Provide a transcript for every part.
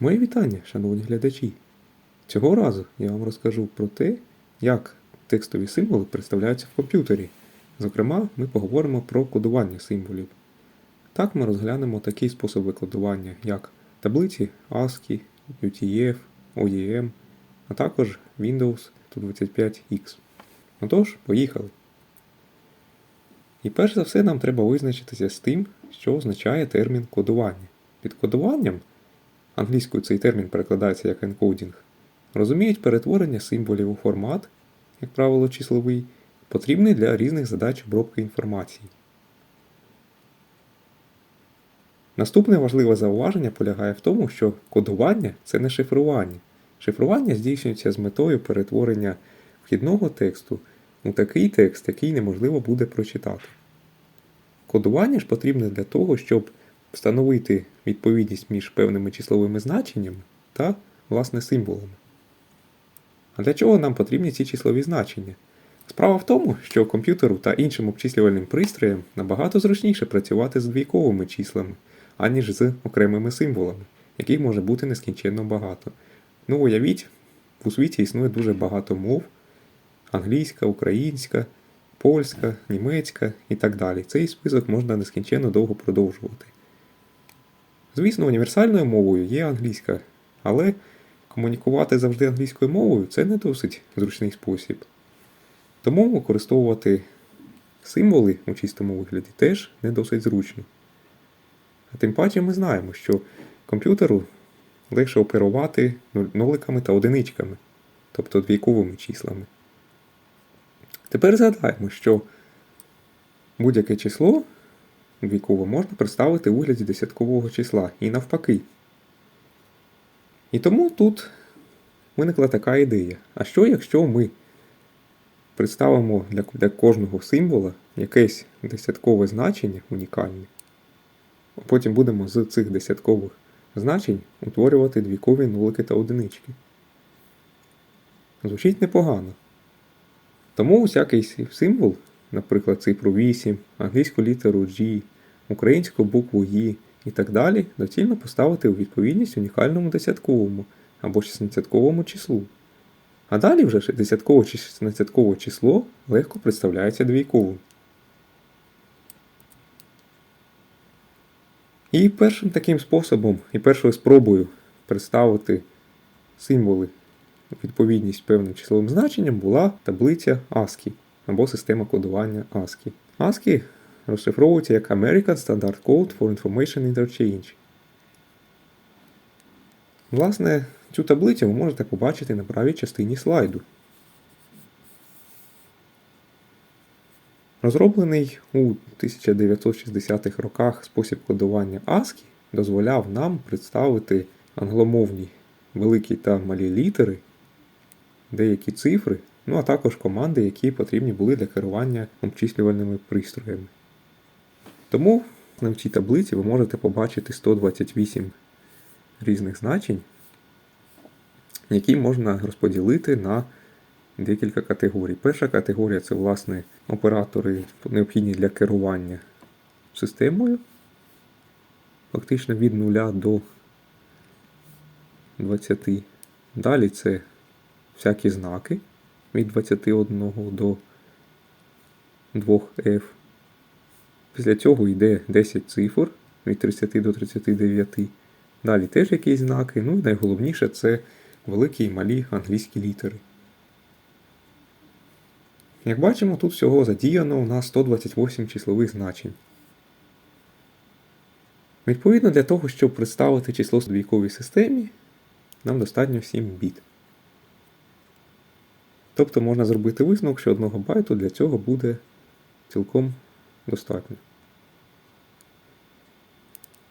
Мої вітання, шановні глядачі. Цього разу я вам розкажу про те, як текстові символи представляються в комп'ютері. Зокрема, ми поговоримо про кодування символів. Так ми розглянемо такий спосіб викодування, як таблиці ASCII, UTF, OEM, а також Windows 125X. Отож, поїхали. І перш за все нам треба визначитися з тим, що означає термін кодування. Під кодуванням англійською цей термін перекладається як encoding, розуміють перетворення символів у формат, як правило, числовий, потрібний для різних задач обробки інформації. Наступне важливе зауваження полягає в тому, що кодування це не шифрування. Шифрування здійснюється з метою перетворення вхідного тексту у такий текст, який неможливо буде прочитати. Кодування ж потрібне для того, щоб встановити відповідність між певними числовими значеннями та, власне, символами. А для чого нам потрібні ці числові значення? Справа в тому, що комп'ютеру та іншим обчислювальним пристроям набагато зручніше працювати з двійковими числами, аніж з окремими символами, яких може бути нескінченно багато. Ну, уявіть, у світі існує дуже багато мов: англійська, українська, польська, німецька і так далі. Цей список можна нескінченно довго продовжувати. Звісно, універсальною мовою є англійська, але комунікувати завжди англійською мовою це не досить зручний спосіб. Тому використовувати символи у чистому вигляді теж не досить зручно. А тим паче ми знаємо, що комп'ютеру легше оперувати ноликами та одиничками, тобто двійковими числами. Тепер згадаємо, що будь-яке число двійкове можна представити у вигляді десяткового числа і навпаки. І тому тут виникла така ідея. А що, якщо ми представимо для, для кожного символа якесь десяткове значення унікальне, а потім будемо з цих десяткових значень утворювати двійкові нулики та одинички. Звучить непогано. Тому усякий символ, наприклад, цифру 8, англійську літеру G, українську букву «І» і так далі, доцільно поставити у відповідність унікальному десятковому або шістнадцятковому числу. А далі вже десяткове чи шістнадцяткове число легко представляється двійковим. І першим таким способом, і першою спробою представити символи відповідність певним числовим значенням була таблиця ASCII або система кодування ASCII. ASCII розшифровується як American Standard Code for Information Interchange. Власне, цю таблицю ви можете побачити на правій частині слайду. Розроблений у 1960-х роках спосіб кодування ASCII дозволяв нам представити англомовні великі та малі літери, деякі цифри, ну а також команди, які потрібні були для керування обчислювальними пристроями. Тому на цій таблиці ви можете побачити 128 різних значень, які можна розподілити на декілька категорій. Перша категорія це, власне, оператори, необхідні для керування системою. Фактично від 0 до 20. Далі це всякі знаки від 21 до 2F. Після цього йде 10 цифр від 30 до 39. Далі теж якісь знаки. Ну і найголовніше це великі і малі англійські літери. Як бачимо, тут всього задіяно у нас 128 числових значень. Відповідно, для того, щоб представити число в двійковій системі, нам достатньо 7 біт. Тобто можна зробити висновок, що 1 байту для цього буде цілком достатньо.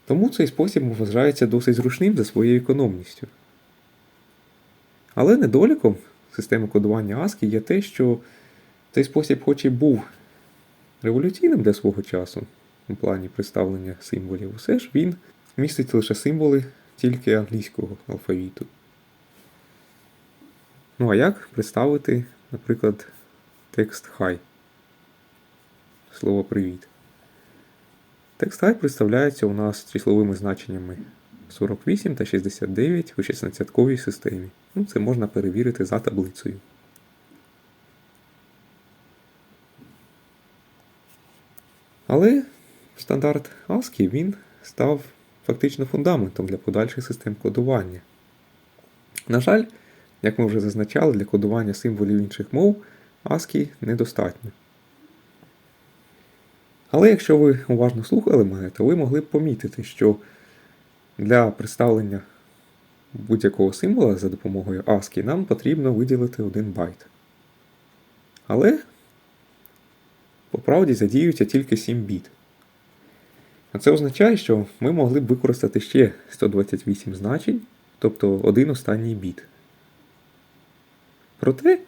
Тому цей спосіб вважається досить зручним за своєю економністю. Але недоліком системи кодування ASCII є те, що цей спосіб, хоч і був революційним для свого часу, у плані представлення символів, усе ж він містить лише символи тільки англійського алфавіту. Ну а як представити, наприклад, текст Hi? Слово привіт. Текст представляється у нас числовими значеннями 48 та 69 у 16-ковій системі. Ну, це можна перевірити за таблицею. Але стандарт ASCII він став фактично фундаментом для подальших систем кодування. На жаль, як ми вже зазначали, для кодування символів інших мов ASCII недостатньо. Але якщо ви уважно слухали мене, то ви могли б помітити, що для представлення будь-якого символа за допомогою ASCII нам потрібно виділити один байт. Але по правді задіюється тільки 7 біт. А це означає, що ми могли б використати ще 128 значень, тобто один останній біт. Проте,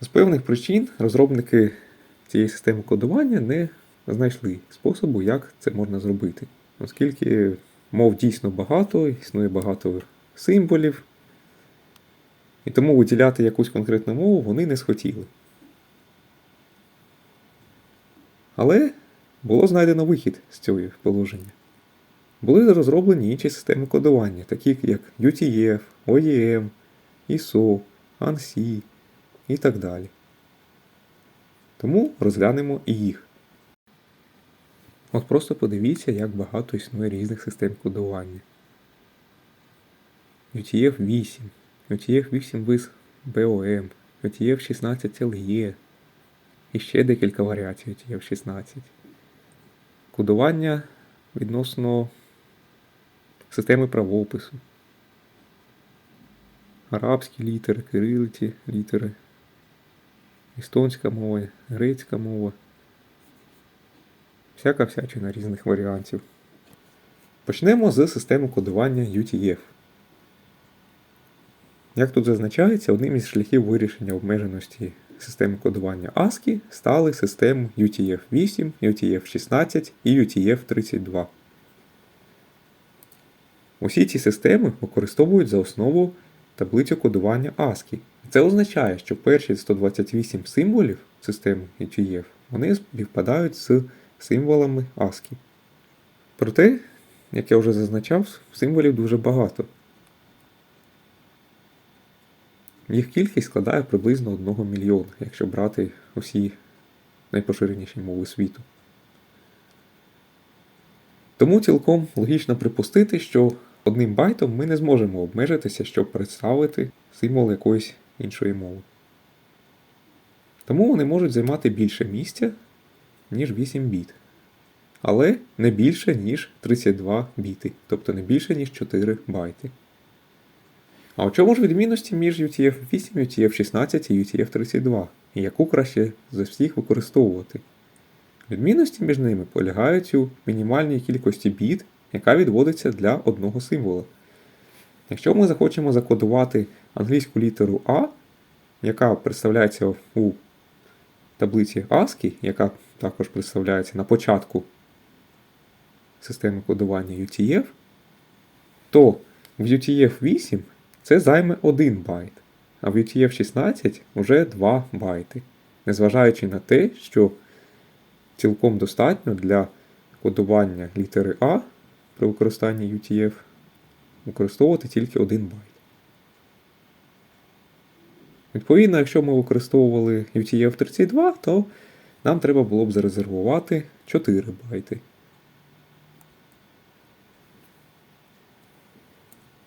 з певних причин розробники цієї системи кодування не знайшли способу, як це можна зробити. Оскільки мов дійсно багато, існує багато символів, і тому виділяти якусь конкретну мову вони не схотіли. Але було знайдено вихід з цього положення. Були розроблені інші системи кодування, такі як UTF, OEM, ISO, ANSI і так далі. Тому розглянемо і їх. От просто подивіться, як багато існує різних систем кодування. UTF-8, UTF-8 with BOM, UTF-16 LE і ще декілька варіацій UTF-16. Кодування відносно системи правопису. Арабські літери, кирилиці літери, естонська мова, грецька мова. Всяка всячина різних варіантів. Почнемо з системи кодування UTF. Як тут зазначається, одним із шляхів вирішення обмеженості системи кодування ASCII стали системи UTF-8, UTF-16 і UTF-32. Усі ці системи використовують за основу таблицю кодування ASCII. Це означає, що перші 128 символів системи UTF вони співпадають з символами ASCII. Проте, як я вже зазначав, символів дуже багато. Їх кількість складає приблизно 1 мільйона, якщо брати усі найпоширеніші мови світу. Тому цілком логічно припустити, що одним байтом ми не зможемо обмежитися, щоб представити символ якоїсь іншої мови. Тому вони можуть займати більше місця, ніж 8 біт. Але не більше, ніж 32 біти, тобто не більше, ніж 4 байти. А у чому ж відмінності між UTF-8, UTF-16 і UTF-32? І яку краще за всіх використовувати? Відмінності між ними полягають у мінімальній кількості біт, яка відводиться для одного символа. Якщо ми захочемо закодувати англійську літеру А, яка представляється у таблиці ASCII, яка також представляється на початку системи кодування UTF, то в UTF-8 це займе 1 байт, а в UTF-16 вже 2 байти, незважаючи на те, що цілком достатньо для кодування літери А при використанні UTF використовувати тільки 1 байт. Відповідно, якщо ми використовували UTF-32, то нам треба було б зарезервувати 4 байти.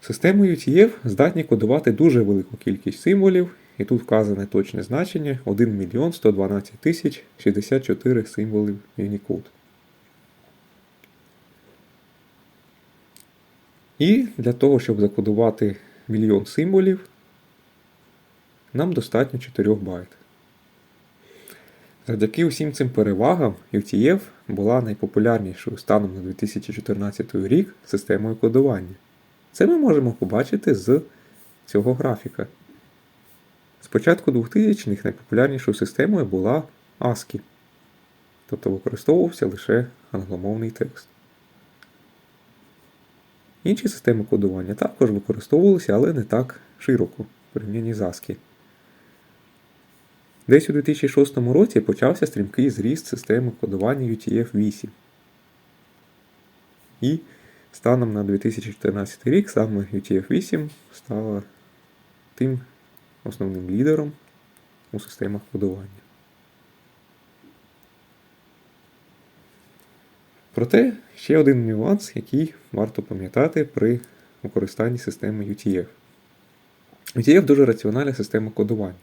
Системи UTF здатні кодувати дуже велику кількість символів, і тут вказане точне значення 1 мільйон 112 тисяч 64 символів Unicode. І для того, щоб закодувати мільйон символів, нам достатньо 4 байт. Завдяки усім цим перевагам UTF була найпопулярнішою станом на 2014 рік системою кодування. Це ми можемо побачити з цього графіка. З початку 2000-х найпопулярнішою системою була ASCII, тобто використовувався лише англомовний текст. Інші системи кодування також використовувалися, але не так широко в порівнянні з ASCII. Десь у 2006 році почався стрімкий зріст системи кодування UTF-8. І станом на 2014 рік саме UTF-8 стала тим основним лідером у системах кодування. Проте ще один нюанс, який варто пам'ятати при використанні системи UTF. UTF дуже раціональна система кодування.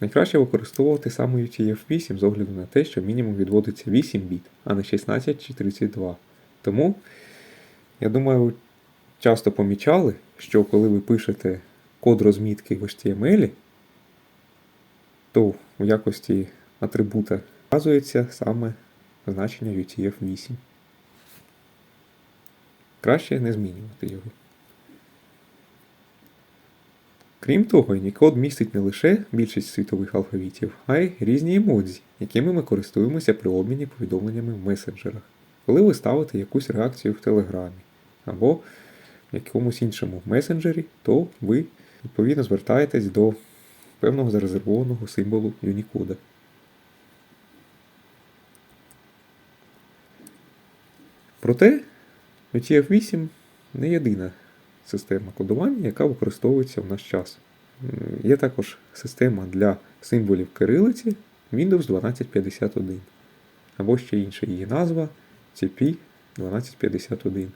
Найкраще використовувати саме UTF-8 з огляду на те, що мінімум відводиться 8 біт, а не 16 чи 32. Тому, я думаю, ви часто помічали, що коли ви пишете код розмітки в HTML, то в якості атрибута вказується саме значення UTF-8. Краще не змінювати його. Крім того, Unicode містить не лише більшість світових алфавітів, а й різні емодзі, якими ми користуємося при обміні повідомленнями в месенджерах, коли ви ставите якусь реакцію в Телеграмі або в якомусь іншому месенджері, то ви відповідно звертаєтесь до певного зарезервованого символу Unicode. Проте UTF-8 не єдина система кодування, яка використовується в наш час. Є також система для символів кирилиці Windows 1251, або ще інша її назва CP 1251.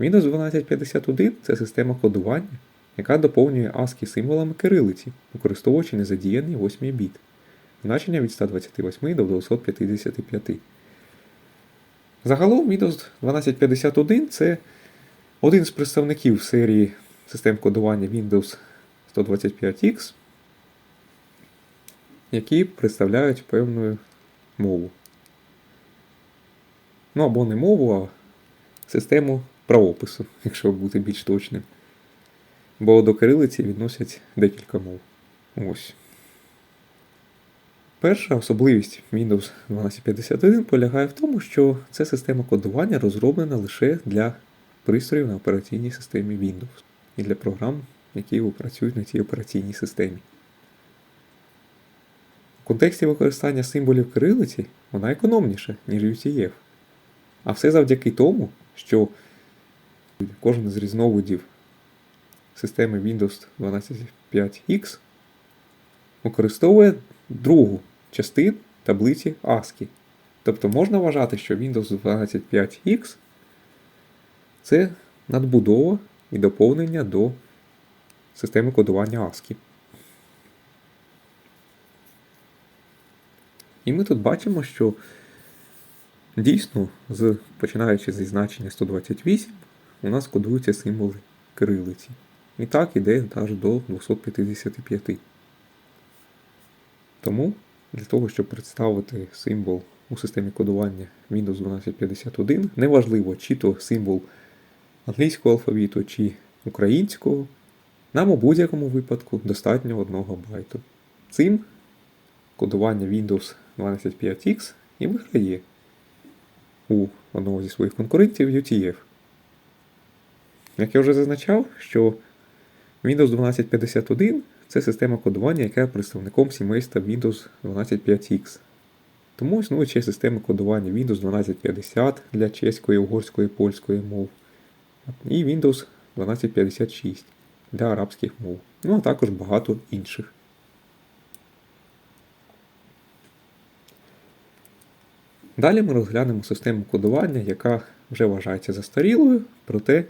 Windows 1251 це система кодування, яка доповнює ASCII символами кирилиці, використовуючи незадіяний 8 біт, значення від 128 до 255. Загалом Windows 1251 це один з представників серії систем кодування Windows 125X, які представляють певну мову. Ну або не мову, а систему правопису, якщо бути більш точним. Бо до кирилиці відносять декілька мов. Ось. Перша особливість Windows 1251 полягає в тому, що це система кодування розроблена лише для пристроїв на операційній системі Windows і для програм, які працюють на цій операційній системі. У контексті використання символів кирилиці вона економніша, ніж UTF. А все завдяки тому, що кожен з різновидів системи Windows 12.5X використовує другу частину таблиці ASCII. Тобто можна вважати, що Windows 12.5X це надбудова і доповнення до системи кодування ASCII. І ми тут бачимо, що дійсно, з, починаючи зі значення 128, у нас кодуються символи кирилиці. І так іде аж до 255. Тому для того, щоб представити символ у системі кодування Windows 1251, неважливо, чи то символ англійського алфавіту, чи українського, нам у будь-якому випадку достатньо 1 байту. Цим кодування Windows 12.5X і виграє у одного зі своїх конкурентів UTF. Як я вже зазначав, що Windows 1251 це система кодування, яка є представником сімейства Windows 12.5X. Тому існує ще система кодування Windows 1250 для чеської, угорської, польської мов. І Windows 1256 для арабських мов. Ну а також багато інших. Далі ми розглянемо систему кодування, яка вже вважається застарілою, проте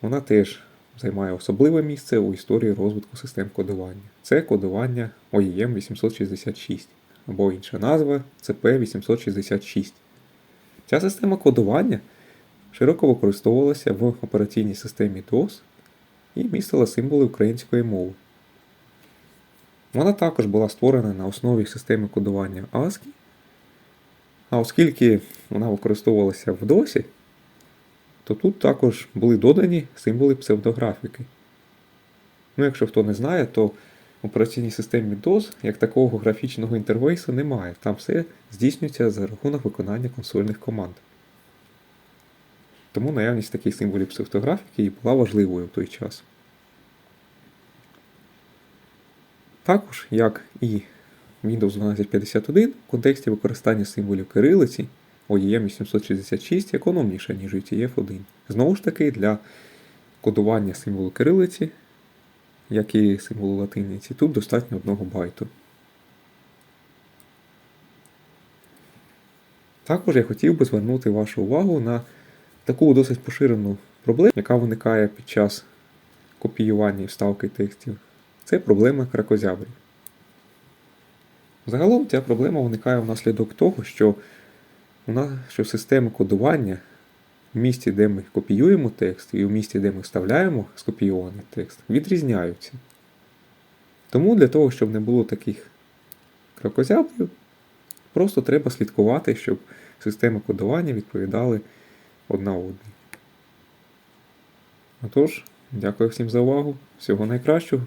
вона теж займає особливе місце у історії розвитку систем кодування. Це кодування OEM 866 або інша назва CP 866. Ця система кодування широко використовувалася в операційній системі DOS і містила символи української мови. Вона також була створена на основі системи кодування ASCII, а оскільки вона використовувалася в DOS, то тут також були додані символи псевдографіки. Ну, якщо хто не знає, то в операційній системі DOS як такого графічного інтерфейсу немає. Там все здійснюється за рахунок виконання консольних команд. Тому наявність таких символів псевдографіки і була важливою в той час. Також, як і Windows 1251, в контексті використання символів кирилиці OEM 866 економніша, ніж UTF-1. Знову ж таки, для кодування символу кирилиці, як і символу латиниці, тут достатньо одного байту. Також я хотів би звернути вашу увагу на таку досить поширену проблему, яка виникає під час копіювання і вставки текстів. Це проблема кракозябрів. Загалом ця проблема виникає внаслідок того, що у нас що системи кодування в місці, де ми копіюємо текст, і в місці, де ми вставляємо скопійований текст, відрізняються. Тому для того, щоб не було таких кракозябрів, просто треба слідкувати, щоб системи кодування відповідали одна одній. Отож, дякую всім за увагу. Всього найкращого.